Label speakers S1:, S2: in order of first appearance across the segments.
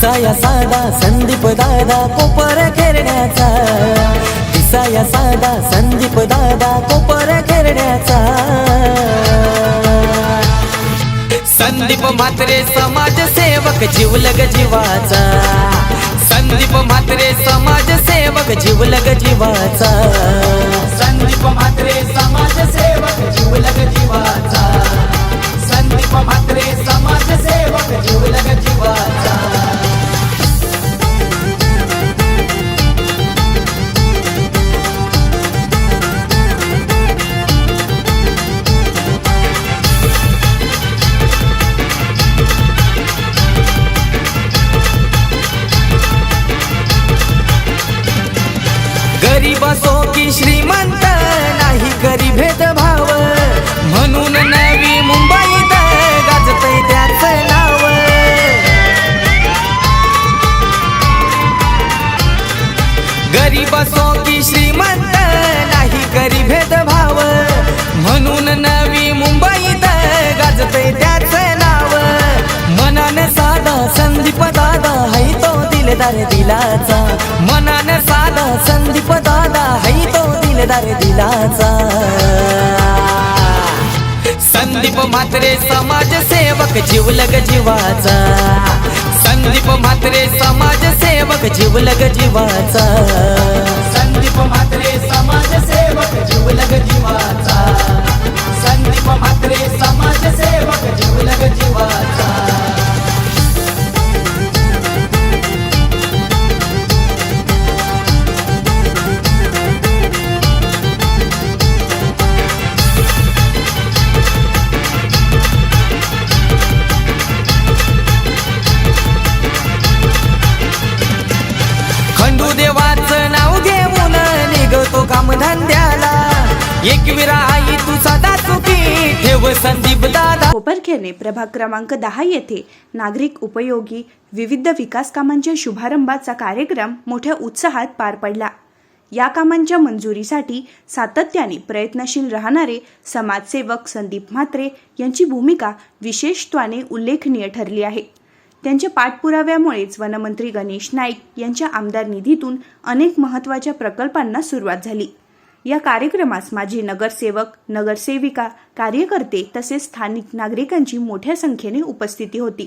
S1: दिसाया साधा संदीप दादा कोपर खेळण्याचा दिसाया साधा संदीप दादा कोपर खेळण्याचा संदीप म्हात्रे समाजसेवक जीवलग जीवाचा. संदीप म्हात्रे समाजसेवक जीवलग जीवाचा. संदीप म्हात्रे समाजसेवक जीवलग जीवाचा. संदीप म्हात्रे समाजसेवक जीवलग जीवाचा. दिलदार दिलाचा. मनाने साधा संदीप दादा है तो दिलदार दिलाचा. संदीप म्हात्रे समाजसेवक जीवलग जीवाचा. संदीप म्हात्रे समाजसेवक जीवलग जीवाचा. संदीप म्हात्रे समाजसेवक जीवलग जीवाचा. संदीप म्हात्रे समाजसेवक जीवलग जीवाचा. एकविरा आई तू सदा सुखी. ठेव संदीप दादा.
S2: प्रभाग क्रमांक दहा येथे नागरिक उपयोगी विविध विकास कामांच्या शुभारंभाचा कार्यक्रम मोठ्या उत्साहात पार पडला. या कामांच्या मंजुरीसाठी सातत्याने प्रयत्नशील राहणारे समाजसेवक संदीप म्हात्रे यांची भूमिका विशेषत्वाने उल्लेखनीय ठरली आहे. त्यांच्या पाठपुराव्यामुळेच वनमंत्री गणेश नाईक यांच्या आमदार निधीतून अनेक महत्त्वाच्या प्रकल्पांना सुरुवात झाली. या कार्यक्रमास माजी नगरसेवक नगरसेविका कार्यकर्ते तसेच स्थानिक नागरिकांची मोठ्या संख्येने उपस्थिती होती.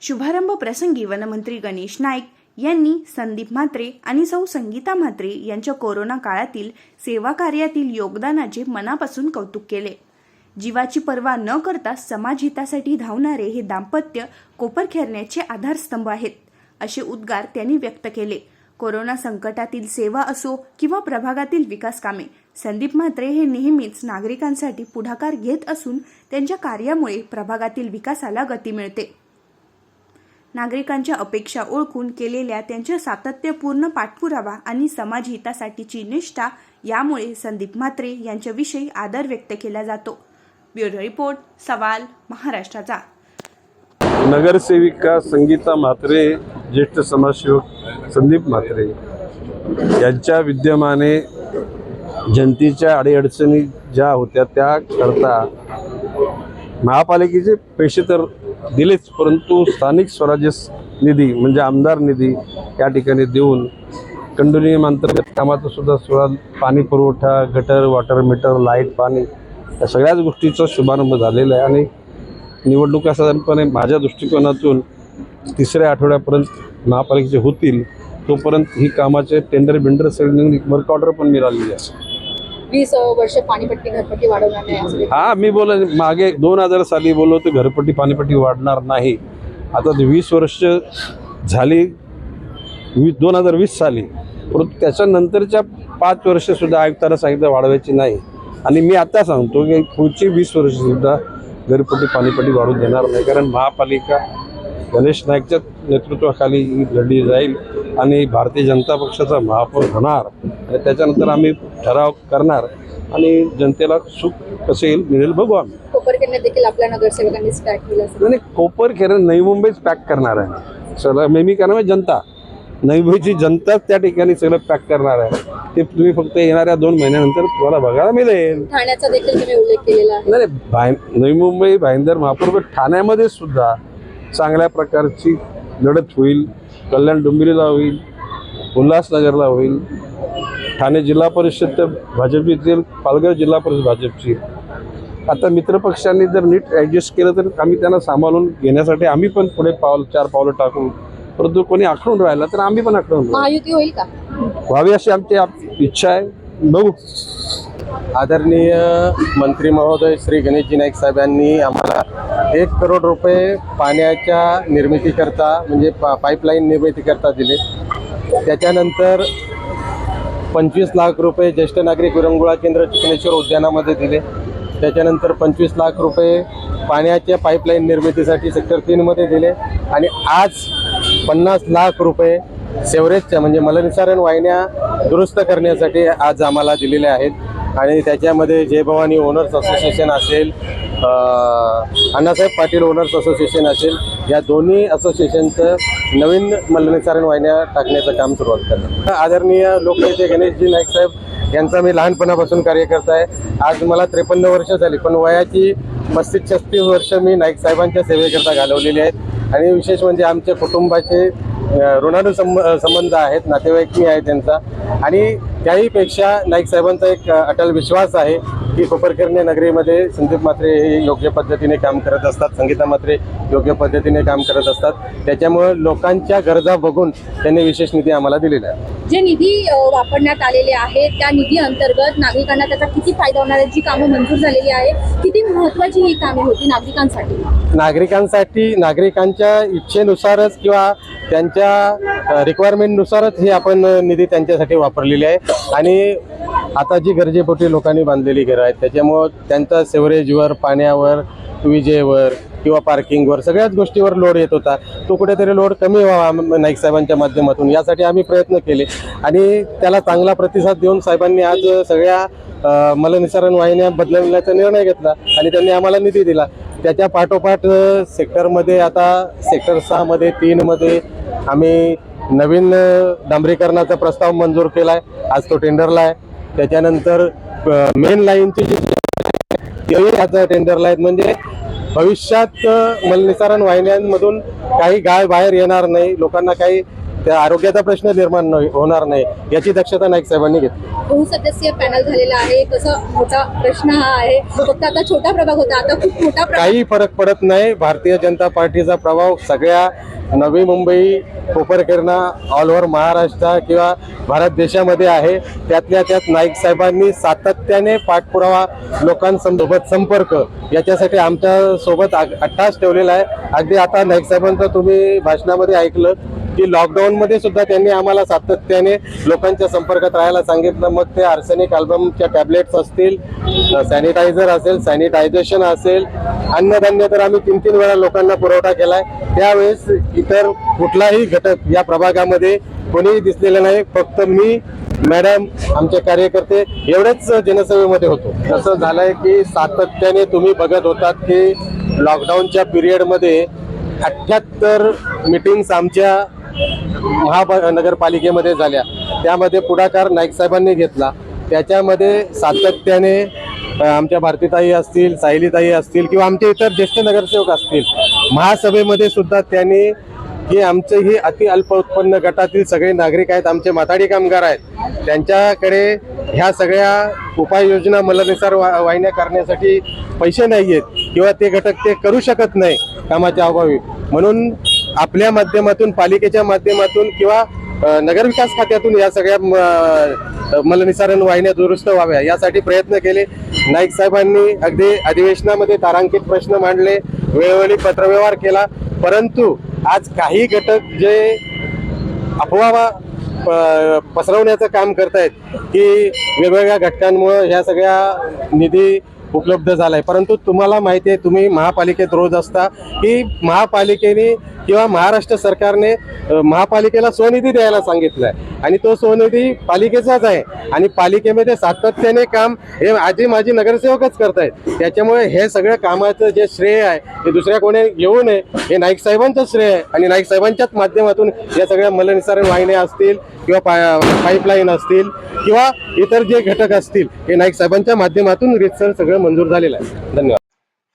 S2: शुभारंभ प्रसंगी वनमंत्री गणेश नाईक यांनी संदीप म्हात्रे आणि सौ संगीता म्हात्रे यांच्या कोरोना काळातील सेवा कार्यातील योगदानाचे मनापासून कौतुक केले. जीवाची पर्वा न करता समाजहितासाठी धावणारे हे दाम्पत्य कोपरखेरण्याचे आधारस्तंभ आहेत असे उद्गार त्यांनी व्यक्त केले. कोरोना संकटातील सेवा असो किंवा प्रभागातील विकास कामे संदीप म्हात्रे हे नेहमीच नागरिकांसाठी पुढाकार घेत असून त्यांच्या कार्यामुळे प्रभागातील विकासाला गती मिळते. नागरिकांच्या अपेक्षा ओळखून केलेल्या त्यांच्या सातत्यपूर्ण पाठपुरावा आणि समाजहितासाठीची निष्ठा यामुळे संदीप म्हात्रे यांच्याविषयी आदर व्यक्त केला जातो. ब्युरो रिपोर्ट सवाल महाराष्ट्राचा.
S3: नगरसेविका संगीता म्हात्रे ज्येष्ठ समाजसेवक संदीप म्हात्रे यांच्या विद्यमाने जनतेच्या अडीअडचणी ज्या होत्या त्या करता महापालिकेचे पैसे तर दिलेच परंतु स्थानिक स्वराज्य निधी म्हणजे आमदार निधी या ठिकाणी देऊन कंडोनियम अंतर्गत कामाचं सुद्धा सुरुवात पाणी पुरवठा गटर वॉटर मीटर लाइट पाणी या सगळ्याच गोष्टीचा शुभारंभ झालेला आहे. आणि निवडणुका साधारणपणे माझ्या दृष्टिकोनातून तिसऱ्या आठवड्यापर्यंत महापालिकेचे होतील तोपर्यंत ही कामाचे टेंडर बिंडर सगळी वर्क ऑर्डर पण मिळालेली आहे.
S4: वीस वर्ष पाणीपट्टी घरपट्टी वाढवणार नाही.
S3: हा मी बोल मागे दोन हजार साली बोललो होतो घरपट्टी पाणीपट्टी वाढणार नाही. आता वीस वर्ष झाली वीस दोन हजार वीस साली. परंतु त्याच्यानंतरच्या पाच वर्षसुद्धा आयुक्तांना सांगितलं वाढवायची नाही. आणि मी आता सांगतो की पुढची वीस वर्षसुद्धा घरपट्टी पाणीपट्टी वाढून देणार नाही कारण महापालिका गणेश नाईकच्या नेतृत्वाखाली ही लढली जाईल आणि भारतीय जनता पक्षाचा महापौर होणार. आणि त्याच्यानंतर आम्ही ठराव करणार आणि जनतेला सुख कसं येईल मिळेल बघू आम्ही.
S4: देखील आपल्या केलं
S3: नाही नाही, कोपर खेळ नवी मुंबईच पॅक करणार आहे. सगळं नेहमी करणार जनता. नवी मुंबईची जनताच त्या ठिकाणी सगळं पॅक करणार आहे. ते तुम्ही फक्त येणाऱ्या दोन महिन्यानंतर तुम्हाला बघायला मिळेल.
S4: ठाण्याचा देखील तुम्ही उल्लेख केलेला आहे.
S3: नाही नवी मुंबई भाईंदर महापौर ठाण्यामध्ये सुद्धा चांगल्या प्रकारची लढत होईल कल्याण डोंबिवलीला होईल उल्हासनगरला होईल. ठाणे जिल्हा परिषद तर भाजपची येईल पालघर जिल्हा परिषद भाजपची. आता मित्रपक्षांनी जर नीट ॲडजस्ट केलं तर आम्ही त्यांना सांभाळून घेण्यासाठी आम्ही पण पुढे पावलं चार पावलं टाकू. परंतु कोणी आखडून राहिला तर आम्ही पण आखडून.
S4: महायुती होईल का?
S3: व्हावी अशी आमची इच्छा आहे. बघू.
S5: आदरणीय मंत्री महोदय श्री गणेशजी नाईक साहेब यांनी आम्हाला एक करोड रुपये पाण्याच्या निर्मितीकरता म्हणजे पा पाईपलाईन निर्मितीकरता दिले. त्याच्यानंतर पंचवीस लाख रुपये ज्येष्ठ नागरिक विरंगुळा केंद्र चिकनेश्वर उद्यानामध्ये दिले. त्याच्यानंतर पंचवीस लाख रुपये पाण्याच्या पाईपलाईन निर्मितीसाठी सेक्टर तीनमध्ये दिले. आणि आज पन्नास लाख रुपये सेवरेजच्या म्हणजे मलनिसारण वाहिन्या दुरुस्त करण्यासाठी आज आम्हाला दिलेल्या आहेत. आणि त्याच्यामध्ये जय भवानी ओनर्स असोसिएशन असेल अण्णासाहेब पाटील ओनर्स असोसिएशन असेल या दोन्ही असोसिएशनचं नवीन मलनिसारण वाहिन्या टाकण्याचं काम सुरुवात करणार. आदरणीय लोकनेते गणेशजी नाईक साहेब यांचा मी लहानपणापासून कार्यकर्ता आहे. आज मला त्रेपन्न वर्ष झाली पण वयाची पस्तीस छत्तीस वर्ष मी नाईक साहेबांच्या सेवेकरता घालवलेली आहेत. आणि विशेष म्हणजे आमच्या कुटुंबाचे ऋणानुसंब संबंध आहेत नातेवाईक मी आहे त्यांचा. आणि त्याहीपेक्षा नाईक साहेबांचा एक अटल विश्वास आहे. की कोपरखिरणे नगरीमध्ये संदीप म्हात्रे हे योग्य पद्धतीने काम करत असतात संगीता म्हात्रे योग्य पद्धतीने काम करत असतात. त्याच्यामुळं लोकांच्या गरजा बघून त्यांनी विशेष निधी आम्हाला दिलेला आहे.
S4: जे निधी वापरण्यात आलेले आहेत त्या निधी अंतर्गत नागरिकांना त्याचा किती फायदा होणार आहे जी कामं मंजूर झालेली आहे किती महत्वाची ही कामे होती नागरिकांसाठी?
S5: नागरिकांसाठी नागरिकांच्या इच्छेनुसारच किंवा त्यांच्या रिक्वायरमेंटनुसारच ही आपण निधी त्यांच्यासाठी वापरलेली आहे. आणि आता जी गरजेपोटी लोकांनी बांधलेली घरं आहेत त्याच्यामुळं त्यांचा सेवरेजवर पाण्यावर विजेवर किंवा पार्किंगवर सगळ्याच गोष्टीवर लोड येत होता. तो कुठेतरी लोड कमी व्हावा नाईक साहेबांच्या माध्यमातून यासाठी आम्ही प्रयत्न केले. आणि त्याला चांगला प्रतिसाद देऊन साहेबांनी आज सगळ्या मलनिसारण वाहिन्या बदलण्याचा निर्णय घेतला आणि त्यांनी आम्हाला निधी दिला. त्याच्या पाठोपाठ सेक्टरमध्ये आता सेक्टर सहामध्ये तीनमध्ये आम्ही नवीन डांबरीकरणाचा प्रस्ताव मंजूर केला आहे आज तो टेंडरला आहे. त्याच्यानंतर मेन लाईनची जी तेही आता टेंडरला आहेत म्हणजे भविष्यात मलनिसारण वाहिन्यांमधून काही गाय बाहेर येणार नाही लोकांना काही त्या आरोग्याचा प्रश्न निर्माण होणार नाही याची दक्षता नाईक साहेबांनी घेतली.
S4: बहुसदस्यीय पॅनल झालेला आहे तसं मोठा प्रश्न हा आहे. फक्त आता छोटा प्रभाग होता आता खूप मोठा
S5: काही फरक पडत नाही भारतीय जनता पार्टीचा प्रभाव सगळ्या नवी मुंबई कोपरकिरणा ऑल ओव्हर महाराष्ट्र किंवा भारत देशामध्ये आहे. त्यातल्या त्यात नाईक साहेबांनी सातत्याने पाठपुरावा लोकांसोबत संपर्क याच्यासाठी आमच्यासोबत अट्टास ठेवलेला आहे. अगदी आता नाईक साहेबांचं तुम्ही भाषणामध्ये ऐकलं की मध्ये सुद्धा त्यांनी आम्हाला सातत्याने लोकांच्या संपर्कात राहायला सांगितलं. मग ते आर्सेनिक अल्बमच्या टॅबलेट्स असतील सॅनिटायझर असेल सॅनिटायझेशन असेल अन्नधान्य तर आम्ही तीन तीन वेळा लोकांना पुरवठा केलाय. त्यावेळेस इतर कुठलाही घटक या प्रभागामध्ये कोणीही दिसलेलं नाही. फक्त मी मॅडम आमचे कार्यकर्ते एवढेच जनसभेमध्ये होतो. असं झालंय की सातत्याने तुम्ही बघत होतात की लॉकडाऊनच्या पिरियडमध्ये अठ्ठ्याहत्तर मिटिंग्स आमच्या महानगरपालिकेमध्ये झाल्या. त्यामध्ये पुढाकार नाईकसाहेबांनी घेतला. त्याच्यामध्ये सातत्याने आमच्या भारतीताई असतील सायलीताई असतील किंवा आमचे इतर ज्येष्ठ नगरसेवक असतील महासभेमध्ये सुद्धा त्यांनी की आमचे ही अति अल्प उत्पन्न गटातील सगळे नागरिक आहेत आमचे माथाडी कामगार आहेत त्यांच्याकडे ह्या सगळ्या उपाययोजना मलनिसार वा- वाहिन्या करण्यासाठी पैसे नाही आहेत किंवा ते घटक ते करू शकत नाही कामाच्या अभावी. म्हणून आपल्या माध्यमातून पालिकेच्या माध्यमातून किंवा नगरविकास खात्यातून या सगळ्या म- मलनिसारण वाहिन्या दुरुस्त व्हाव्या यासाठी प्रयत्न केले. नाईक साहेबांनी अगदी अधिवेशनामध्ये तारांकित प्रश्न मांडले वेळोवेळी पत्रव्यवहार केला. परंतु आज काही घटक जे अफवा प- पसरवण्याचं काम करतायत की वेगवेगळ्या घटकांमुळं ह्या सगळ्या निधी उपलब्ध झाला आहे परंतु तुम्हाला माहिती आहे तुम्ही महापालिकेत रोज असता की महापालिकेने किंवा महाराष्ट्र सरकारने महापालिकेला स्वनिधी द्यायला सांगितलं आहे आणि तो स्वनिधी पालिकेचाच आहे. आणि पालिकेमध्ये सातत्याने काम हे आधी माझी नगरसेवकच करतायत. त्याच्यामुळे हे सगळं कामाचं जे श्रेय आहे हे दुसऱ्या कोणी घेऊ नये हे नाईक साहेबांचं श्रेय आहे. आणि नाईक साहेबांच्याच माध्यमातून या सगळ्या मलनिसारण वाहिन्या असतील किंवा पाईपलाईन असतील किंवा इतर जे घटक असतील हे नाईक साहेबांच्या माध्यमातून रितसर सगळं मंजूर झालेलं आहे. धन्यवाद.